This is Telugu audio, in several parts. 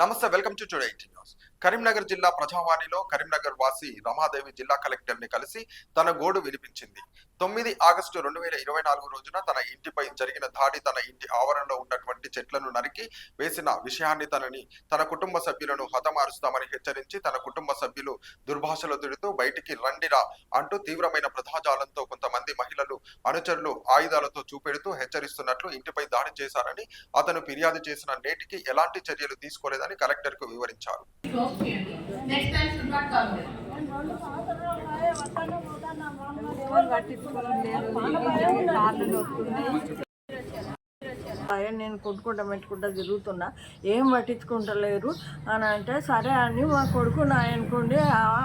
నమస్తే welcome to today news. Karimnagar జిల్లా ప్రజావాణిలో కరీంనగర్ వాసి రమాదేవి జిల్లా కలెక్టర్ని కలిసి తన గోడు వినిపించింది. తొమ్మిది ఆగస్టు రెండు వేల ఇరవై నాలుగు రోజున తన ఇంటిపై జరిగిన దాడి తన ఇంటి ఆవరణలో ఉన్నటువంటి చెట్లను నరికి వేసిన విషయాన్ని తనని తన కుటుంబ సభ్యులను హతమారుస్తామని హెచ్చరించి తన కుటుంబ సభ్యులు దుర్భాషలు తిడుతూ బయటికి రండిరా అంటూ తీవ్రమైన ప్రధాజాలంతో కొంతమంది మహిళలు అనుచరులు ఆయుధాలతో చూపెడుతూ హెచ్చరిస్తున్నట్లు ఇంటిపై దాడి చేశారని అతను ఫిర్యాదు చేసిన నేటికి ఎలాంటి చర్యలు తీసుకోలేదని కలెక్టర్కు వివరించారు నెక్స్ట్ అయ్యా నేను కొట్టుకుంటా పెట్టుకుంటా తిరుగుతున్నా. ఏం పట్టించుకుంటలేరు. అని అంటే సరే అని మా కొడుకు నా అనుకోండి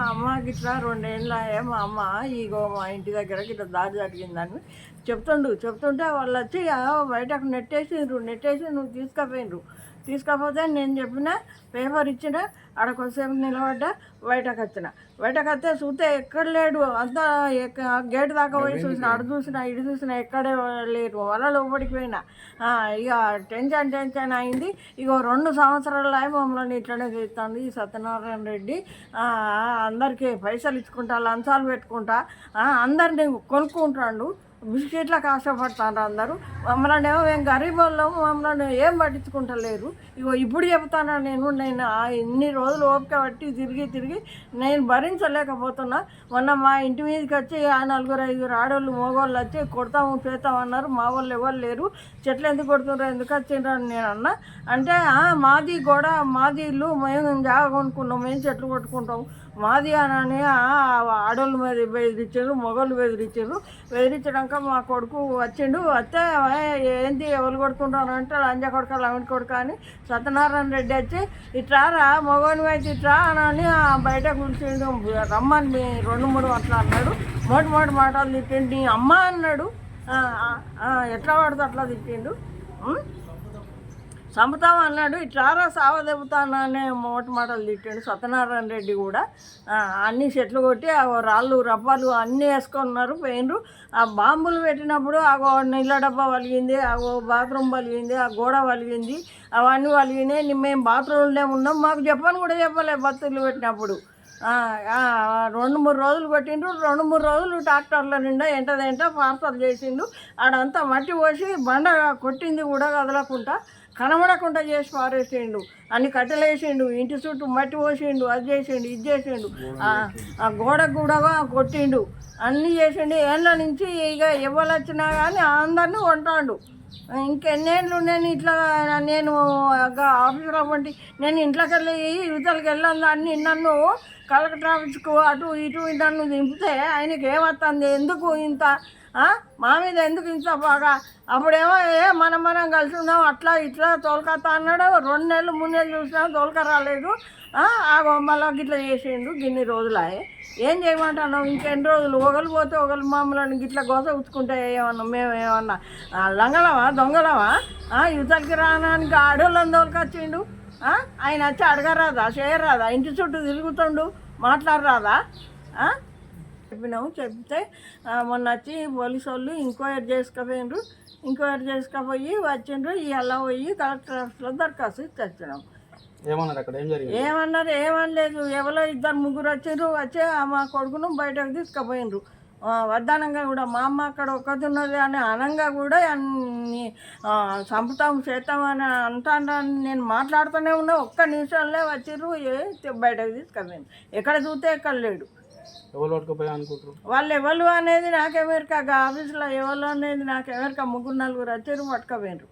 అమ్మ గిట్లా రెండేళ్ళ మా అమ్మ ఇగో మా ఇంటి దగ్గర గిట్లా దారి జరిగిందని చెప్తుండు. చెప్తుంటే వాళ్ళు వచ్చి "ఆ, బయటకు నెట్టేసిండ్రు నెట్టేసి నువ్వు తీసుకుపోయిండ్రు. తీసుకపోతే నేను చెప్పిన పేపర్ ఇచ్చిన ఆడ కొద్దిసేపు నిలబడ్డా బయటకు వచ్చిన. బయటకు వస్తే చూస్తే ఎక్కడ లేడు. అంతా గేట్ దాకా పోయి చూసిన అడు చూసిన ఇటు చూసిన ఎక్కడే లేరు. వల్ల లోపలికి పోయినా. ఇక టెన్షన్ టెన్షన్ అయింది. ఇక రెండు సంవత్సరాలు అయి మమ్మల్ని ఇట్లనే చేస్తుంది ఈ సత్యనారాయణ రెడ్డి. అందరికీ పైసలు ఇచ్చుకుంటా లంచాలు పెట్టుకుంటా. అందరిని కొనుక్కుంటాడు. బిస్కెట్లకు ఆశపడతారు అందరూ మమ్మల్ని ఏమో మేము గరీబ్ వాళ్ళము మమ్మల్ని ఏం పట్టించుకుంటలేరు. ఇగో ఇప్పుడు చెప్తాను నేను నేను ఆ ఇన్ని రోజులు ఓపిక పట్టి తిరిగి తిరిగి నేను భరించలేకపోతున్నా. మొన్న మా ఇంటి మీదకి వచ్చి ఆ నలుగురు ఐదుగురు ఆడవాళ్ళు మగవాళ్ళు వచ్చి కొడతాము చేస్తాం అన్నారు. మా వాళ్ళు ఎవరు లేరు. చెట్లు ఎందుకు కొడుతున్నారు ఎందుకు వచ్చిండ్రని అని నేను అన్నా. అంటే మాది గోడ మాది ఇల్లు మేము జాగా కొనుక్కున్నాం మేము చెట్లు కొట్టుకుంటాము మాది అని ఆడవాళ్ళు మీద బెదిరించారు మొగోళ్ళు బెదిరించారు. బెదిరించడాక మా కొడుకు వచ్చిండు. వస్తే ఏంది ఎవరు కొడుకుంటాను అంటే లంజ కొడుక లమిడి కొడుక అని. సత్యనారాయణ రెడ్డి వచ్చి ఇట్రారా మొగోని అయితే ఇట్రా అని బయట కూర్చుండు. రమ్మని మీ రెండు మూడు అట్లా అన్నాడు. మోటి మోటి మాటలు తిట్టిండు నీ అమ్మ అన్నాడు. ఎట్లా పడితే అట్లా తిట్టిండు. ఉం? చంపుతాం అన్నాడు ఇట్లారా సావ దెబ్బతాను అనే మాటలు తిట్టాడు సత్యనారాయణ రెడ్డి కూడా. అన్ని చెట్లు కొట్టి ఆ రాళ్ళు రవ్వలు అన్నీ వేసుకున్నారు పోయినరు ఆ బాంబులు పెట్టినప్పుడు ఆ నీళ్ళ డబ్బా వలిగింది ఆ బాత్రూమ్ వలిగింది ఆ గోడ వలిగింది అవన్నీ వలిగినాయి. మేము బాత్రూంలో ఉన్నాం మాకు చెప్పని కూడా చెప్పలే బత్తులు పెట్టినప్పుడు. రెండు మూడు రోజులు కొట్టిండ్రు రెండు మూడు రోజులు ట్రాక్టర్ల నిండా ఎంటదేంట పార్సల్ చేసిండు. ఆడంతా మట్టి పోసి బండ కొట్టింది కూడా కదలకుండా కనబడకుండా చేసి పారేసిండు. అన్ని కట్టెలేసిండు ఇంటి చుట్టూ మట్టి పోసిండు అది చేసిండు ఇది చేసిండు. ఆ, గోడకు కూడా కొట్టిండు. అన్నీ చేసిండు. ఏళ్ళ నుంచి ఇక ఇవ్వలొచ్చినా కానీ అందరినీ కొంటాడు. ఇంకెన్నేళ్ళు నేను ఇట్లా నేను ఆఫీసర్ అవ్వండి నేను ఇంట్లోకి వెళ్ళి యువతలకు వెళ్ళాను అన్ని నన్ను కలెక్టర్ ఆఫీస్కు అటు ఇటు నన్ను దింపితే ఆయనకి ఏమవుతుంది ఎందుకు ఇంత మా మీద ఎందుకు ఇంత బాగా? అప్పుడేమో ఏ మనం మనం కలిసి ఉన్నాం అట్లా ఇట్లా తోలుకత్తా అన్నాడు. రెండు నెలలు మూడు నెలలు చూసినా తోలుక రాలేదు. ఆ? బొమ్మలో గిట్లా చేసిండు గిన్ని రోజులాయే. ఏం చేయమంటాను ఇంకెన్ని రోజులు? ఒకరు పోతే ఒకరు మమ్మల్ని గిట్లా గోస ఉచ్చుకుంటే ఏమన్నా మేము ఏమన్నా లంగలవా దొంగలవా దొంగలమా? యువతలకి రానానికి ఆడోళ్ళని తోలుకొచ్చిండు. ఆయన వచ్చి అడగరాదా? చేయరాదా? ఇంటి చుట్టూ తిరుగుతుండు? మాట్లాడరాదా? చెప్పినాము చెప్తే మొన్న వచ్చి పోలీసు వాళ్ళు ఎంక్వైరీ చేసుకుపోయిండ్రు. ఎంక్వైరీ చేసుకుపోయి వచ్చిండ్రు. ఇవాళ పోయి కలెక్టర్ ఆఫీస్లో దరఖాస్తు వచ్చినాం ఏమన్నారు అక్కడ? ఏం జరిగింది? ఏమన్నారు? ఏమనలేదు. ఎవరో ఇద్దరు ముగ్గురు వచ్చిండ్రు వచ్చి ఆ మా కొడుకును బయటకు తీసుకుపోయిండ్రు. వద్దనంగా కూడా మా అమ్మ అక్కడ ఒక్కటి ఉన్నది అని అనంగా కూడా అన్ని చంపుతాం చేస్తాం అని అంటానని నేను మాట్లాడుతూనే ఉన్నా. ఒక్క నిమిషంలో వచ్చిర్రు. బయటకు తీసుకుపోయింది ఎక్కడ చూస్తే ఎక్కడ లేడు. ఎవరు పట్టుకుపోయా అనుకుంటారు వాళ్ళు ఎవరు అనేది నాకెమెరికా ఆఫీసులో ఎవరు అనేది నాకెమెరికా ముగ్గురు నలుగురు వచ్చారు పట్టుకపోయినారు